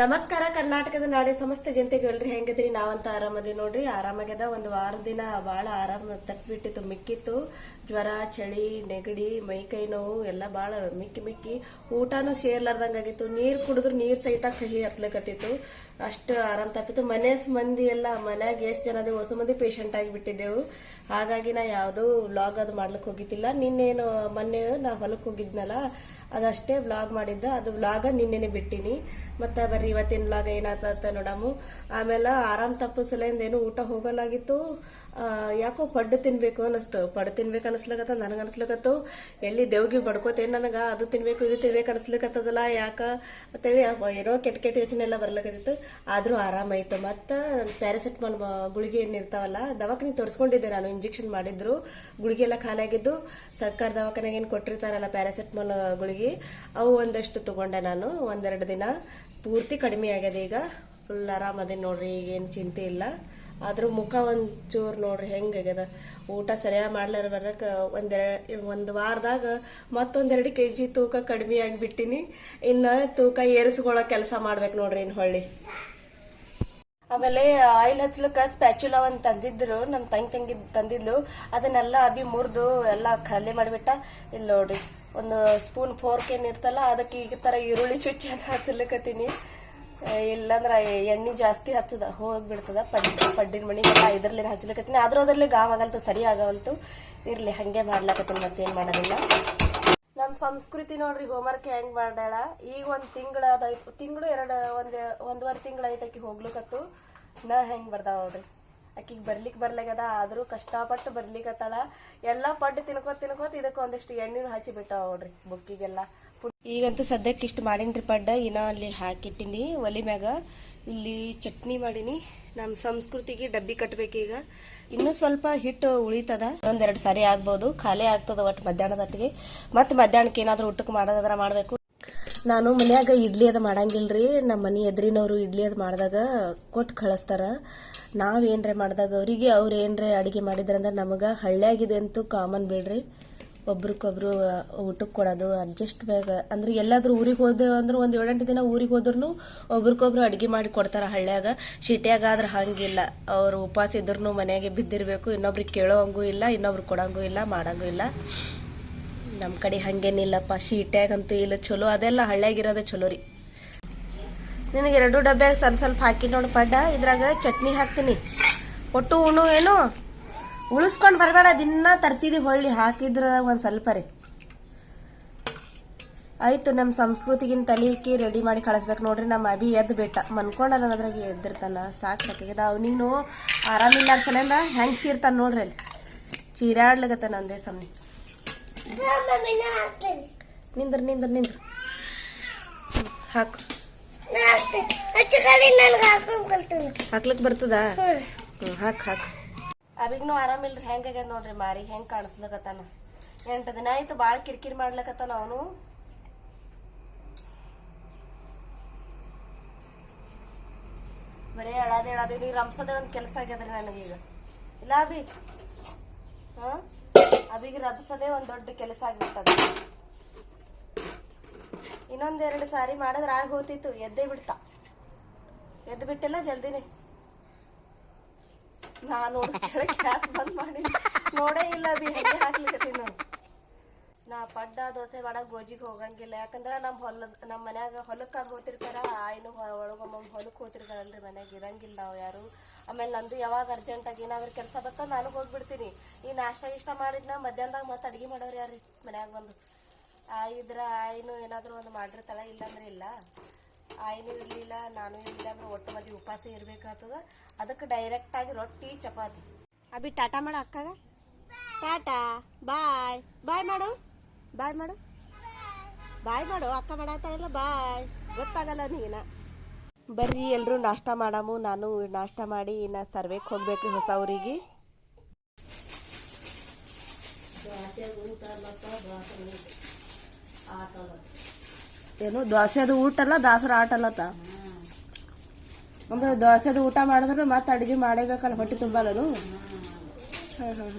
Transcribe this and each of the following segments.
ನಮಸ್ಕಾರ, ಕರ್ನಾಟಕದ ನಾಡೆ ಸಮಸ್ತ ಜನತೆಗೆ ಹೇಳ್ರಿ ಹೆಂಗದ್ರಿ ನಾವಂತ ಆರಾಮದಿ ನೋಡ್ರಿ. ಆರಾಮಾಗ್ಯದ. ಒಂದು ವಾರ ದಿನ ಭಾಳ ಆರಾಮ ತಪ್ಪಿಬಿಟ್ಟಿತ್ತು ಮಿಕ್ಕಿತ್ತು. ಜ್ವರ, ಚಳಿ, ನೆಗಡಿ ಮೈಕೈ ನೋವು ಎಲ್ಲ ಭಾಳ ಮಿಕ್ಕಿ ಮಿಕ್ಕಿ. ಊಟನೂ ಸೇರ್ಲಾರ್ದಂಗಾಗಿತ್ತು ನೀರು ಕುಡಿದ್ರು ನೀರು ಸಹಿತ ಕಹಿ ಹತ್ಲಕತ್ತಿತ್ತು. ಅಷ್ಟು ಆರಾಮ್ ತಪ್ಪಿತ್ತು. ಮನೆ ಮಂದಿ ಎಲ್ಲ ಮನ್ಯಾಗ ಎಷ್ಟು ಜನ ಹೊಸ ಮಂದಿ ಪೇಷಂಟ್ ಆಗಿಬಿಟ್ಟಿದ್ದೆವು. ಹಾಗಾಗಿ ನಾ ಯಾವುದೂ ವ್ಲಾಗ್ ಅದು ಮಾಡ್ಲಿಕ್ಕೆ ಹೋಗಿದ್ದಿಲ್ಲ. ನಿನ್ನೇನು ಮೊನ್ನೆ ನಾ ಹೊಲಕ್ಕೆ ಹೋಗಿದ್ನಲ್ಲ ಅದಷ್ಟೇ ವ್ಲಾಗ್ ಮಾಡಿದ್ದ. ಅದು ವ್ಲಾಗ ನಿನ್ನೆನೆ ಬಿಟ್ಟಿನಿ. ಮತ್ತೆ ಬರ್ರಿ, ಇವತ್ತಿನ ವ್ಲಾಗ ಏನಾತ ನೋಡಮು. ಆಮೇಲೆ ಆರಾಮ್ ತಪ್ಪಿಸಲಿಂದ ಏನು ಊಟ ಹೋಗಲಾಗಿತ್ತು. ಯಾಕೋ ಪಡ್ಡು ತಿನ್ಬೇಕು ಅನಿಸ್ತು ಪಡ್ಡು ತಿನ್ಬೇಕು ಅನಿಸ್ಲಕತ್ತ ನನಗೆ ಅನಿಸ್ಲಕತ್ತು ಎಲ್ಲಿ ದೇವ್ಗಿ ಬಡ್ಕೋತೇನೆ ನನಗೆ? ಅದು ತಿನ್ಬೇಕು, ಇದು ತಿನ್ಬೇಕು ಅನಿಸ್ಲಿಕತ್ತದಲ್ಲ ಯಾಕ? ಅಂತೇಳಿ ಏನೋ ಕೆಟ್ಟ ಕೆಟ್ಟ ಯೋಚನೆ ಎಲ್ಲ ಬರ್ಲಕತ್ತಿತ್ತು. ಆದರೂ ಆರಾಮಾಯ್ತು ಮತ್ತು ಪ್ಯಾರಾಸೆಟಮಾಲ್ ಗುಳಿಗೆ ಏನಿರ್ತಾವಲ್ಲ ದವಾಖಾನೆ ತೋರಿಸ್ಕೊಂಡಿದ್ದೆ ನಾನು. ಇಂಜೆಕ್ಷನ್ ಮಾಡಿದ್ರು. ಗುಳಿಗೆ ಎಲ್ಲ ಖಾಲಿಯಾಗಿದ್ದು ಸರ್ಕಾರ ದವಾಖಾನೆಗೆ ಏನು ಕೊಟ್ಟಿರ್ತಾರಲ್ಲ ಪ್ಯಾರಾಸೆಟಮಾಲ್ ಗುಳಿಗೆ. ಅವು ಒಂದಷ್ಟು ತಗೊಂಡೆ ನಾನು. ಒಂದೆರಡು ದಿನ ಪೂರ್ತಿ ಕಡಿಮೆ ಆಗ್ಯದ ಈಗ. ಫುಲ್ ಆರಾಮದೆ ನೋಡ್ರಿ ಈಗ ಏನು ಚಿಂತೆ ಇಲ್ಲ. ಆದ್ರೂ ಮುಖ ಒಂಚೂರು ನೋಡ್ರಿ ಹೆಂಗಾಗ್ಯದ ಊಟ ಸರಿಯಾಗಿ ಮಾಡ್ಲಾರ ಬರಕ ಒಂದೆರಡು ಒಂದು ವಾರದಾಗ ಮತ್ತೊಂದೆರಡು ಕೆ ಜಿ ತೂಕ ಕಡಿಮೆ ಆಗಿಬಿಟ್ಟಿನಿ. ಇನ್ನು ತೂಕ ಏರಿಸ್ಕೊಳ್ಳೋ ಕೆಲಸ ಮಾಡ್ಬೇಕು ನೋಡ್ರಿ ಇನ್ನು ಹೊಳ್ಳಿ. ಆಮೇಲೆ ಆಯಿಲ್ ಹಚ್ಲಕ್ಕ ಸ್ಪ್ಯಾಚುಲಾ ಒಂದು ತಂದಿದ್ರು ನಮ್ಮ ತಂಗಿ ತಂಗಿ ತಂದಿದ್ಲು. ಅದನ್ನೆಲ್ಲ ಅಭಿ ಮುರಿದು ಎಲ್ಲ ಖಾಲಿ ಮಾಡಿಬಿಟ್ಟ. ಇಲ್ಲಿ ನೋಡ್ರಿ, ಒಂದು ಸ್ಪೂನ್ ಫೋರ್ಕ್ ಏನ್ ಇರ್ತಲ್ಲ, ಅದಕ್ಕೆ ಈಗ ತರ ಈರುಳ್ಳಿ ಚುಚ್ಚಿ ಅದ ಹಚ್ಚಲಿಕ್ಕತ್ತೀನಿ ಇಲ್ಲಾಂದ್ರೆ ಎಣ್ಣೆ ಜಾಸ್ತಿ ಹಚ್ಚದ, ಹೋಗ್ಬಿಡ್ತದ. ಪಡ್, ಪಡ್ಡಿನ ಮಣಿಗೆಲ್ಲ ಇದ್ರಲ್ಲಿ ಹಚ್ಚಲಿಕತ್ತೀನಿ. ಆದ್ರೂ ಅದರಲ್ಲಿ ಗಾವ್ ಆಗಲ್ತು ಸರಿ ಆಗವಲ್ತು. ಇರ್ಲಿ, ಹಂಗೆ ಮಾಡ್ಲಕತ್ತೀನಿ ಮತ್ತೇನು ಮಾಡೋದಿಲ್ಲ. ಸಂಸ್ಕೃತಿ ನೋಡ್ರಿ ಹೋಮ್ವರ್ಕ್ ಹೆಂಗ್ ಮಾಡ್ಯಾಳ? ಈಗ ಒಂದ್ ತಿಂಗಳ ತಿಂಗಳು ಎರಡು, ಒಂದ್, ಒಂದುವರೆ ತಿಂಗಳ ಆಕಿ ಹೋಗ್ಲಿಕತ್ತು. ನಾ ಹೆಂಗ್ ಬರ್ದಾವ ನೋಡ್ರಿ? ಆಕಿಗೆ ಬರ್ಲಿಕ್ಕೆ ಬರ್ಲಾಗ್ಯದ, ಆದ್ರೂ ಕಷ್ಟಪಟ್ಟು ಬರ್ಲಿಕತ್ತಾಳ. ಎಲ್ಲಾ ಪಡ್ಡು ತಿನ್ಕೋತ ತಿನ್ಕೋತ ಇದಕ್ಕೆ ಒಂದಿಷ್ಟು ಎಣ್ಣೆನು ಹಚ್ಚಿ ಬಿಟ್ಟಾವ ನೋಡ್ರಿ, ಬುಕ್ಕಿಗೆಲ್ಲ. ಈಗಂತೂ ಸದ್ಯಕ್ಕೆ ಇಷ್ಟು ಮಾಡೀನ್ರಿ ಪಡ್ಡ ಇನ್ನೂ ಅಲ್ಲಿ ಹಾಕಿಟ್ಟಿನಿ ಒಲಿ ಮ್ಯಾಗ. ಇಲ್ಲಿ ಚಟ್ನಿ ಮಾಡೀನಿ. ನಮ್ಮ ಸಂಸ್ಕೃತಿಗೆ ಡಬ್ಬಿ ಕಟ್ಬೇಕೀಗ. ಇನ್ನೂ ಸ್ವಲ್ಪ ಹಿಟ್ಟು ಉಳಿತದ. ಒಂದೆರಡು ಸಾರಿ ಆಗ್ಬೋದು. ಖಾಲಿ ಆಗ್ತದ ಒಟ್ಟು ಮಧ್ಯಾಹ್ನದಟ್ಟಿಗೆ ಮತ್ತೆ ಮಧ್ಯಾಹ್ನಕ್ಕೆ ಏನಾದ್ರೂ ಊಟಕ್ಕೆ ಮಾಡೋದಾದ್ರ ಮಾಡಬೇಕು. ನಾನು ಮನ್ಯಾಗ ಇಡ್ಲಿ ಅದ ಮಾಡಂಗಿಲ್ರಿ. ನಮ್ಮ ಮನೆ ಎದ್ರಿನವರು ಇಡ್ಲಿ ಅದ ಮಾಡಿದಾಗ ಕೊಟ್ಟು ಕಳಿಸ್ತಾರ. ನಾವ್ ಏನ್ರೆ ಮಾಡಿದಾಗ ಅವರಿಗೆ ಅವ್ರು ಏನ್ರೆ ಅಡಿಗೆ ಮಾಡಿದ್ರಂದ್ರೆ ನಮಗೆ ಹಳ್ಳಿಯಾಗಿದೆ ಅಂತೂ ಕಾಮನ್ ಬಿಡ್ರಿ. ಒಬ್ರಿಗೊಬ್ರು ಊಟಕ್ಕೆ ಕೊಡೋದು ಅಡ್ಜಸ್ಟ್ ಬೇಗ ಅಂದ್ರೆ ಎಲ್ಲಾದ್ರೂ ಊರಿಗೆ ಹೋದೆವು ಅಂದ್ರೆ ಒಂದು ಏಳೆಂಟು ದಿನ ಊರಿಗೆ ಹೋದ್ರೂ ಒಬ್ರಿಗೊಬ್ರು ಅಡಿಗೆ ಮಾಡಿ ಕೊಡ್ತಾರೆ ಹಳ್ಳ್ಯಾಗ. ಸಿಟಿಯಾಗ ಆದ್ರೆ ಹಂಗಿಲ್ಲ. ಅವ್ರು ಉಪವಾಸ ಇದ್ರೂ ಮನೆಯಾಗೆ ಬಿದ್ದಿರಬೇಕು. ಇನ್ನೊಬ್ರಿಗೆ ಕೇಳೋ ಹಂಗೂ ಇಲ್ಲ, ಇನ್ನೊಬ್ರು ಕೊಡಂಗೂ ಇಲ್ಲ, ಮಾಡೋಂಗೂ ಇಲ್ಲ. ನಮ್ಮ ಕಡೆ ಹಂಗೇನಿಲ್ಲಪ್ಪ. ಶೀಟ್ಯಾಗಂತೂ ಇಲ್ಲ. ಚಲೋ, ಅದೆಲ್ಲ ಹಳ್ಳ್ಯಾಗಿರೋದೇ ಚಲೋ ರೀ. ನಿನಗೆ ಎರಡು ಡಬ್ಬ್ಯಾಗ ಸ್ವಲ್ಪ ಸ್ವಲ್ಪ ಹಾಕಿ ನೋಡಪ್ಪ ಪಡ್ಡ. ಇದ್ರಾಗ ಚಟ್ನಿ ಹಾಕ್ತೀನಿ. ಒಟ್ಟು ಉಣ್ಣು ಏನು? ಉಳಿಸ್ಕೊಂಡು ಬರಬೇಡ ದಿನ ತರ್ತಿದ್ವಿ ಹೊಳ್ಳಿ ಹಾಕಿದ್ರೆ ಒಂದು ಸ್ವಲ್ಪ ರೀ. ಆಯ್ತು ನಮ್ಮ ಸಂಸ್ಕೃತಿಗಿನ ತಲಿಕಿ ರೆಡಿ ಮಾಡಿ ಕಳಿಸ್ಬೇಕು ನೋಡ್ರಿ ನಮ್ಮ ಅಭಿ ಎದ್ದು ಬಿಟ್ಟ. ಮನ್ಕೊಂಡಲ್ಲ ಅದ್ರಾಗ ಎದ್ದಿರ್ತಾನ ಸಾಕು ಸಾಕಾಗ್ಯದ ಅವನಿಗೂ ಆರಾಮಿಲ್ಲ ಸಲಿಂದ ಹೆಂಗೆ ಚೀರ್ತಾನ ನೋಡ್ರಿ ಅಲ್ಲಿ. ಚೀರಾಡ್ಲಗತ್ತ ನಂದೇ ಸಮನಿ. ನಿಂದ್ರ ನಿಂದ್ರ ನಿಂದ್ರ. ಹಾಕು. ಹಾಕ್ಲಿಕ್ಕೆ ಬರ್ತದ? ಹ್ಞೂ ಹಾಕ್ ಹಾಕ್. ಅವಿಗ್ನು ಆರಾಮಿಲ್ರಿ ಹೆಂಗಾಗ್ಯದ ನೋಡ್ರಿ ಮಾರಿ, ಹೆಂಗ್ ಕಾಣಿಸ್ಲಕತ್ತಾನ? ಎಂಟು ದಿನ ಆಯ್ತು ಭಾಳ ಕಿರಿಕಿರಿ ಮಾಡ್ಲಕತ್ತಾನ ಅವನು. ಬರೀ ಅಳಾದೆ ಅಳಾದೆ ನೀವು ರಂಸದೆ ಒಂದು ಕೆಲಸ ಆಗ್ಯದ್ರಿ ನನಗೀಗ ಇಲ್ಲ ಅಭಿ? ಹಾ? ಅಭಿಗೆ ರಬ್ಸದೇ ಒಂದು ದೊಡ್ಡ ಕೆಲಸ ಆಗ್ಬಿಟ್ಟದ. ಇನ್ನೊಂದೆರಡು ಸಾರಿ ಮಾಡಿದ್ರೆ ಆಗ ಹೋತಿತ್ತು ಎದ್ದೇ ಬಿಡ್ತಾ. ಎದ್ದು ಬಿಟ್ಟಿಲ್ಲ ಜಲ್ದಿನೇ. ನಾನು ಕೆಳಗೆ ಗ್ಯಾಸ್ ಬಂದ್ ಮಾಡಿ. ನೋಡೇ ಇಲ್ಲ ಬಿ, ಹೆಂಗೆ ಹಾಕ್ಲಿಕತ್ತೀನಿ ನಾನು. ನಾ ಪಡ್ಡ ದೋಸೆ ಮಾಡಕ್ ಗೋಜಿಗೆ ಹೋಗಂಗಿಲ್ಲ. ಯಾಕಂದ್ರ ನಮ್ಮ ಹೊಲದ ನಮ್ಮ ಮನ್ಯಾಗ ಹೊಲಕ್ಕಾಗ ಹೋತಿರ್ತಾರ ಆಯ್ನು ಒಳಗೊಮ್ಮ ಹೊಲಕ್ಕೆ ಹೋತಿರ್ತಾರಲ್ರಿ ಮನ್ಯಾಗ, ಇರಂಗಿಲ್ಲ ನಾವು ಯಾರು. ಆಮೇಲೆ ನಂದು ಯಾವಾಗ ಅರ್ಜೆಂಟಾಗಿ ಏನಾದ್ರು ಕೆಲಸ ಬತ್ತ ನಾನು ಹೋಗ್ಬಿಡ್ತೀನಿ. ಈ ನಾಷ್ಟ ಇಷ್ಟ ಮಾಡಿದ್ನ ಮಧ್ಯಾಹ್ನದಾಗ ಮತ್ತೆ ಅಡಿಗೆ ಮಾಡೋರು ಯಾರ್ರಿ ಮನ್ಯಾಗ ಬಂದು? ಆಯಿದ್ರ ಆಯ್ನು ಏನಾದರೂ ಒಂದು ಮಾಡಿರ್ತಾಳ, ಇಲ್ಲಾಂದ್ರೆ ಇಲ್ಲ. ಆಯ್ನು ಇರಲಿಲ್ಲ, ನಾನು ಇರಲಿಲ್ಲ ಅಂದ್ರೆ ಒಟ್ಟು ಮಂದಿ ಉಪವಾಸ ಇರಬೇಕಾಗ್ತದ. ಅದಕ್ಕೆ ಡೈರೆಕ್ಟಾಗಿ ರೊಟ್ಟಿ, ಚಪಾತಿ. ಅಭಿ, ಟಾಟಾ ಮಾಡು ಅಕ್ಕಾಗ. ಟಾಟಾ, ಬಾಯ್. ಬಾಯ್ ಮಾಡು. ಬಾಯ್ ಮಾಡು. ಬಾಯ್ ಮಾಡು. ಅಕ್ಕ ಮಾಡತ್ತಾರಲ್ಲ ಬಾಯ್. ಗೊತ್ತಾಗಲ್ಲ ನೀನ ಬರ್ರಿ ಎಲ್ಲರೂ ನಾಷ್ಟ ಮಾಡಾಮು. ನಾನು ನಾಷ್ಟ ಮಾಡಿ ಇನ್ನು ಸರ್ವೆಗೆ ಹೋಗ್ಬೇಕು ಹೊಸ ಊರಿಗೆ. ಏನು, ದೋಸೆದು ಊಟ ಅಲ್ಲ ದಾಸರ ಆಟ ತ? ಅಂದ್ರೆ ದೋಸೆದು ಊಟ ಮಾಡಿದ್ರೆ ಮತ್ತೆ ಅಡುಗೆ ಮಾಡೇಬೇಕಲ್ಲ, ಹೊಟ್ಟೆ ತುಂಬಲ್ಲನು? ಹಾಂ ಹಾಂ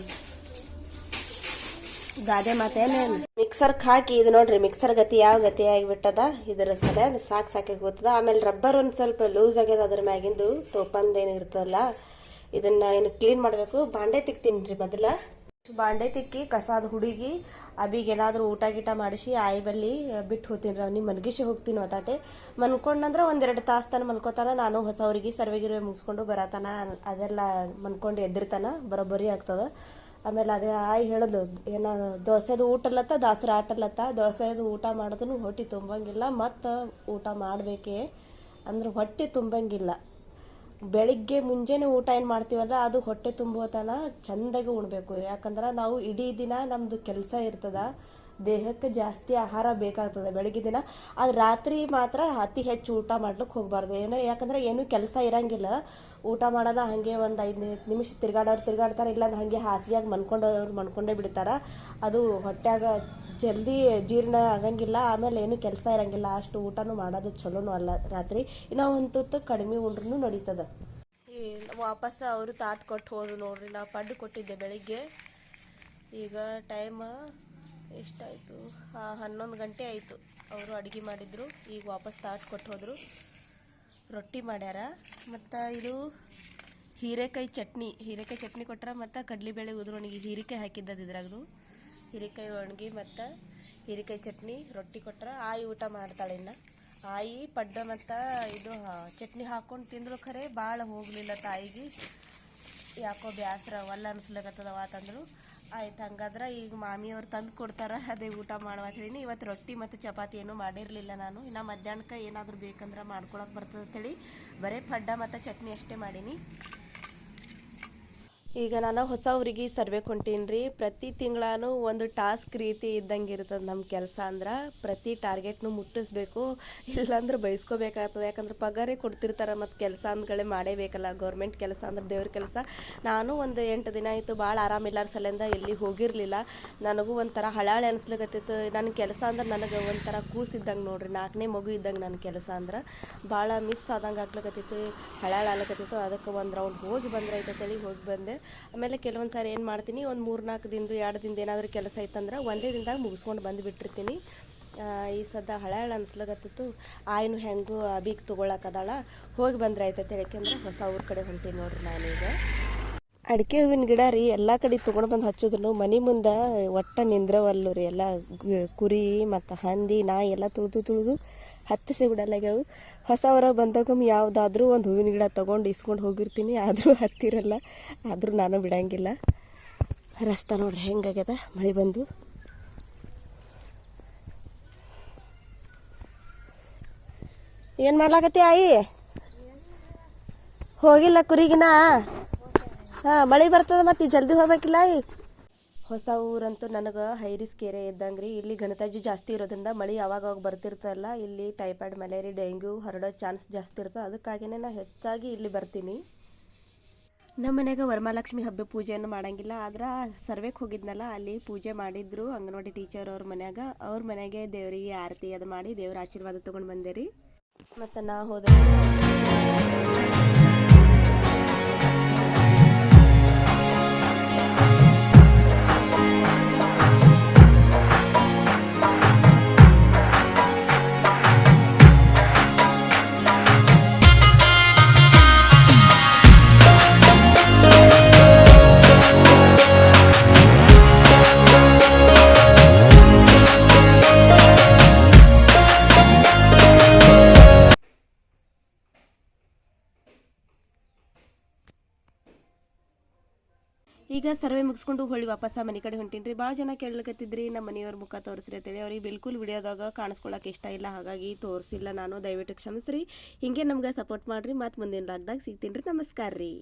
ಗಾದೆ ಮಾತೇನೇನು ಮಿಕ್ಸರ್ಗೆ ಹಾಕಿ, ಇದು ನೋಡ್ರಿ ಮಿಕ್ಸರ್ ಗತಿ ಯಾವ ಗತಿ ಆಗಿಬಿಟ್ಟದ? ಇದರ ಸಲ ಸಾಕು ಸಾಕಿ ಗೊತ್ತದ ಆಮೇಲೆ ರಬ್ಬರ್ ಒಂದು ಸ್ವಲ್ಪ ಲೂಸ್ ಆಗ್ಯದ, ಅದ್ರ ಮ್ಯಾಗಿಂದು ಟೋಪಂದು ಏನು ಇರ್ತದಲ್ಲ, ಇದನ್ನ ಏನು ಕ್ಲೀನ್ ಮಾಡಬೇಕು. ಬಾಂಡೆ ತಿಕ್ತೀನಿ ರೀ ಮೊದಲ ಬಾಂಡೆ ತಿಕ್ಕಿ ಕಸಾದ ಹುಡುಗಿ, ಅಬಿಗೆ ಏನಾದರೂ ಊಟ ಗೀಟ ಮಾಡಿಸಿ, ಆಯಿ ಬಲ್ಲಿ ಬಿಟ್ಟು ಹೋಗ್ತೀನಿ ರೀ ಅವ್ನಿಗೆ ಮನ್ಗಿಸಿ ಹೋಗ್ತೀನಿ ಒತ್ತಾಟೆ ಮನ್ಕೊಂಡಂದ್ರೆ ಒಂದೆರಡು ತಾಸು ತನ ಮನ್ಕೋತಾನ, ನಾನು ಹೊಸವ್ರಿಗೆ ಸರ್ವೆ ಗಿರ್ವೆ ಮುಗಿಸ್ಕೊಂಡು ಬರತಾನ, ಅದೆಲ್ಲ ಮನ್ಕೊಂಡು ಎದ್ದಿರ್ತಾನ, ಬರೋಬ್ಬರಿ ಆಗ್ತದ. ಆಮೇಲೆ ಅದೇ ಆಯಿ ಹೇಳೋದು, ಏನೋ ದೋಸೆದು ಊಟ ಅಲ್ಲತ್ತ ದಾಸರ ಆಟಲ್ಲತ್ತ ದೋಸೆದು ಊಟ ಮಾಡಿದ್ರು ಹೊಟ್ಟೆ ತುಂಬಂಗಿಲ್ಲ, ಮತ್ತು ಊಟ ಮಾಡಬೇಕೇ ಅಂದ್ರೆ ಹೊಟ್ಟೆ ತುಂಬಂಗಿಲ್ಲ. ಬೆಳಿಗ್ಗೆ ಮುಂಜಾನೆ ಊಟ ಏನು ಮಾಡ್ತೀವಲ್ಲ, ಅದು ಹೊಟ್ಟೆ ತುಂಬುವ ತನ ಚಂದಾಗಿ ಉಣ್ಬೇಕು. ಯಾಕಂದ್ರೆ ನಾವು ಇಡೀ ದಿನ ನಮ್ಮದು ಕೆಲಸ ಇರ್ತದ. ದೇಹಕ್ಕೆ ಜಾಸ್ತಿ ಆಹಾರ ಬೇಕಾಗ್ತದೆ ಬೆಳಗ್ಗೆ ದಿನ. ಅದು ರಾತ್ರಿ ಮಾತ್ರ ಅತಿ ಹೆಚ್ಚು ಊಟ ಮಾಡ್ಲಿಕ್ಕೆ ಹೋಗ್ಬಾರ್ದು. ಏನೋ ಯಾಕಂದ್ರೆ ಏನು ಕೆಲಸ ಇರಂಗಿಲ್ಲ. ಊಟ ಮಾಡೋಣ ಹಾಗೆ ಒಂದು ಐದು ನಿಮಿಷ ತಿರ್ಗಾಡೋರು ತಿರ್ಗಾಡ್ತಾರೆ, ಇಲ್ಲಾಂದ್ರೆ ಹಾಗೆ ಹಾಸಿಗೆಯಾಗಿ ಮನ್ಕೊಂಡವ್ರು ಮನ್ಕೊಂಡೇ ಬಿಡ್ತಾರ. ಅದು ಹೊಟ್ಯಾಗ ಜಲ್ದಿ ಜೀರ್ಣ ಆಗಂಗಿಲ್ಲ, ಆಮೇಲೆ ಏನು ಕೆಲಸ ಇರಂಗಿಲ್ಲ. ಅಷ್ಟು ಊಟನೂ ಮಾಡೋದು ಚಲೋನು ಅಲ್ಲ ರಾತ್ರಿ. ಇನ್ನೂ ಒಂದು ತುತ್ತು ಕಡಿಮೆ ಉಂಡ್ರೂ ನಡೀತದ. ವಾಪಸ್ ಅವರು ತಾಟ್ ಕೊಟ್ಟು ಹೋದ್ರು ನೋಡ್ರಿ. ನಾ ಪಡ್ಡು ಕೊಟ್ಟಿದ್ದೆ ಬೆಳಿಗ್ಗೆ. ಈಗ ಟೈಮ್ ಎಷ್ಟಾಯಿತು? ಹನ್ನೊಂದು ಗಂಟೆ ಆಯಿತು. ಅವರು ಅಡುಗೆ ಮಾಡಿದರು. ಈಗ ವಾಪಸ್ ತಾಟ್ ಕೊಟ್ಟು ಹೋದರು. ರೊಟ್ಟಿ ಮಾಡ್ಯಾರ. ಮತ್ತು ಇದು ಹೀರೆಕಾಯಿ ಚಟ್ನಿ. ಹೀರೆಕಾಯಿ ಚಟ್ನಿ ಕೊಟ್ರ ಮತ್ತು ಕಡ್ಲಿಬೇಳೆ ಉದ್ರೊಣಗಿ ಹೀರೆಕಾಯಿ ಹಾಕಿದ್ದದು ಇದ್ರಾಗದು ಹೀರೆಕಾಯಿ ಒಣಗಿ ಮತ್ತು ಹೀರೆಕಾಯಿ ಚಟ್ನಿ, ರೊಟ್ಟಿ ಕೊಟ್ಟರೆ ಆಯಿ ಊಟ ಮಾಡ್ತಾಳೆ ಇನ್ನು. ಆಯಿ, ಪಡ್ಡ ಮತ್ತು ಇದು ಚಟ್ನಿ ಹಾಕ್ಕೊಂಡು ತಿಂದ್ರು ಖರೆ. ಭಾಳ ಹೋಗಲಿಲ್ಲ ತಾಯಿಗೆ. ಯಾಕೋ ಬ್ಯಾಸರ, ಒಲ್ಲ ಅನ್ಸ್ಲಕತ್ತದವ ಅಂತಂದ್ರು. ಆಯ್ತು, ಹಂಗಾದ್ರೆ ಈಗ ಮಾಮಿಯವ್ರು ತಂದು ಕೊಡ್ತಾರೆ, ಅದೇ ಊಟ ಹೇಳಿ ಇವತ್ತು ರೊಟ್ಟಿ ಮತ್ತು ಚಪಾತಿ ಏನು ಮಾಡಿರಲಿಲ್ಲ ನಾನು. ಇನ್ನು ಮಧ್ಯಾಹ್ನಕ್ಕೆ ಏನಾದರೂ ಬೇಕಂದ್ರೆ ಮಾಡ್ಕೊಳಕ್ಕೆ ಬರ್ತದೆ ಅಂತೇಳಿ ಬರೇ ಪಡ್ಡ ಮತ್ತು ಚಟ್ನಿ ಅಷ್ಟೇ ಮಾಡೀನಿ. ಈಗ ನಾನು ಹೊಸ ಊರಿಗೆ ಸರ್ವೆ ಹೊಂಟೀನಿ ರೀ ಪ್ರತಿ ತಿಂಗಳೂ ಒಂದು ಟಾಸ್ಕ್ ರೀತಿ ಇದ್ದಂಗೆ ಇರ್ತದೆ ನಮ್ಮ ಕೆಲಸ ಅಂದ್ರೆ ಪ್ರತಿ ಟಾರ್ಗೆಟ್ನು ಮುಟ್ಟಿಸ್ಬೇಕು. ಇಲ್ಲಾಂದ್ರೆ ಬಯಸ್ಕೋಬೇಕಾಗ್ತದೆ ಯಾಕಂದ್ರೆ ಪಗಾರೇ ಕೊಡ್ತಿರ್ತಾರೆ ಮತ್ತು ಕೆಲಸ ಅಂದ್ಗಳೇ ಮಾಡೇಬೇಕಲ್ಲ. ಗೌರ್ಮೆಂಟ್ ಕೆಲಸ ಅಂದ್ರೆ ದೇವ್ರ ಕೆಲಸ. ನಾನು ಒಂದು ಎಂಟು ದಿನ ಆಯಿತು ಭಾಳ ಆರಾಮಿಲ್ಲಾರ ಸಲಿಂದ ಎಲ್ಲಿ ಹೋಗಿರಲಿಲ್ಲ. ನನಗೂ ಒಂಥರ ಹಳಾಳೆ ಅನ್ಸ್ಲಿಕತ್ತಿತ್ತು. ನನ್ನ ಕೆಲಸ ಅಂದ್ರೆ ನನಗೆ ಒಂಥರ ಕೂಸಿದ್ದಂಗೆ ನೋಡ್ರಿ. ನಾಲ್ಕನೇ ಮಗು ಇದ್ದಂಗೆ ನನ್ನ ಕೆಲಸ ಅಂದ್ರೆ ಭಾಳ ಮಿಸ್ ಆದಂಗೆ ಆಗ್ಲಿಕತ್ತಿತ್ತು. ಹಳಾಳೆ ಆಗ್ಲಿಕತ್ತಿತ್ತು. ಅದಕ್ಕೆ ಒಂದು ರೌಂಡ್ ಹೋಗಿ ಬಂದ್ರೆ ಐತೇಳಿ ಹೋಗಿ ಬಂದೆ. ಆಮೇಲೆ ಕೆಲವೊಂದು ಸಾರಿ ಏನು ಮಾಡ್ತೀನಿ, ಒಂದು ಮೂರು ನಾಲ್ಕು ದಿನದ ಎರಡು ದಿನದ ಏನಾದರೂ ಕೆಲಸ ಐತಂದ್ರೆ ಒಂದೇ ದಿನದಾಗ ಮುಗಿಸ್ಕೊಂಡು ಬಂದು ಬಿಟ್ಟಿರ್ತೀನಿ ಈ ಸದ್ದ ಹಳೆ ಹಳೆ ಅನ್ಸ್ಲಾಗತ್ತಿತ್ತು ಆಯ್ನು ಹೆಂಗೂ ಬೀಗ್ ತೊಗೊಳಕದಾಳ ಹೋಗಿ ಬಂದ್ರೆ ಆಯ್ತೈತೆ ಯಾಕೆಂದ್ರೆ ಹೊಸ ಊರ ಕಡೆ ಹೊಂಟೀನಿ ನೋಡ್ರಿ ನಾನೀಗ. ಅಡಿಕೆ ಹೂವಿನ ಗಿಡ ರೀ, ಎಲ್ಲ ಕಡೆ ತೊಗೊಂಡು ಬಂದು ಹಚ್ಚಿದ್ರು ಮನೆ ಮುಂದೆ ಒಟ್ಟ ನಿಂದ್ರವಲ್ಲು ರೀ, ಎಲ್ಲ ಕುರಿ ಮತ್ತು ಹಂದಿ, ನಾಯಿ ಎಲ್ಲ ತುಳಿದು ತುಳಿದು ಹತ್ತಿಸಿ ಹೊಸ ಹೊರ ಬಂದಾಗ ಯಾವುದಾದ್ರೂ ಒಂದು ಹೂವಿನ ಗಿಡ ತೊಗೊಂಡು ಇಸ್ಕೊಂಡು ಹೋಗಿರ್ತೀನಿ. ಆದರೂ ಹತ್ತಿರಲ್ಲ ಆದರೂ ನಾನು ಬಿಡಂಗಿಲ್ಲ. ರಸ್ತೆ ನೋಡ್ರಿ ಹೆಂಗಾಗ್ಯದ. ಮಳೆ ಬಂದು. ಏನು ಮಾಡ್ಲಾಕತ್ತಿ ಆಯಿ? ಹೋಗಿಲ್ಲ ಕುರಿಗಿನ? ಹಾಂ, ಮಳೆ ಬರ್ತದೆ ಮತ್ತೆ ಜಲ್ದಿ ಹೋಗ್ಬೇಕಿಲ್ಲ ಈ ಹೊಸ ಊರಂತೂ ನನಗೆ ಹೈರಿಸ್ ಕೆರೆ ಇದ್ದಂಗೆ ರೀ ಇಲ್ಲಿ ಗಣತಾಜಿ ಜಾಸ್ತಿ ಇರೋದ್ರಿಂದ ಮಳೆ ಯಾವಾಗವಾಗ ಬರ್ತಿರ್ತಲ್ಲ ಇಲ್ಲಿ ಟೈಫಾಯ್ಡ್ ಮಲೇರಿಯಾ ಡೆಂಗ್ಯೂ ಹರಡೋ ಚಾನ್ಸ್ ಜಾಸ್ತಿ ಇರ್ತದೆ. ಅದಕ್ಕಾಗಿಯೇ ನಾನು ಹೆಚ್ಚಾಗಿ ಇಲ್ಲಿ ಬರ್ತೀನಿ. ನಮ್ಮ ಮನೆಯಾಗ ವರಮಹಾಲಕ್ಷ್ಮಿ ಹಬ್ಬ ಪೂಜೆಯನ್ನು ಮಾಡಂಗಿಲ್ಲ. ಆದ್ರೆ ಸರ್ವೆಗೆ ಹೋಗಿದ್ನಲ್ಲ, ಅಲ್ಲಿ ಪೂಜೆ ಮಾಡಿದ್ರು ಅಂಗನವಾಡಿ ಟೀಚರ್ ಅವ್ರ ಮನ್ಯಾಗ. ಅವ್ರ ಮನೆಗೆ ದೇವರಿಗೆ ಆರತಿ ಅದು ಮಾಡಿ ದೇವ್ರ ಆಶೀರ್ವಾದ ತೊಗೊಂಡು ಬಂದೆ ರೀ. ಮತ್ತು ನಾ ಹೋದ್ರೆ ಈಗ ಸರ್ವೆ ಮುಗಿಸ್ಕೊಂಡು ಹೊಳಿ ವಾಪಸ್ ಮನೆ ಕಡೆ ಹೊಂಟೀನಿ ರೀ ಭಾಳ ಜನ ಕೇಳಕತ್ತಿದ್ರಿ ನಮ್ಮ ಮನೆಯವ್ರ ಮುಖ ತೋರಿಸ್ರಿ ಅಂತೇಳಿ ಅವ್ರಿಗೆ ಬಿಲ್ಕುಲ್ ವಿಡಿಯೋದಾಗ ಕಾಣಿಸ್ಕೊಳಕ್ಕೆ ಇಷ್ಟ ಇಲ್ಲ, ಹಾಗಾಗಿ ತೋರಿಸಿಲ್ಲ ನಾನು. ದಯವಿಟ್ಟು ಕ್ಷಮಿಸ್ರಿ. ಹಿಂಗೆ ನಮ್ಗೆ ಸಪೋರ್ಟ್ ಮಾಡಿರಿ, ಮತ್ತು ಮುಂದಿನ ಲಾಗ್ದಾಗ ಸಿಗ್ತೀನಿ ರೀ. ನಮಸ್ಕಾರ ರೀ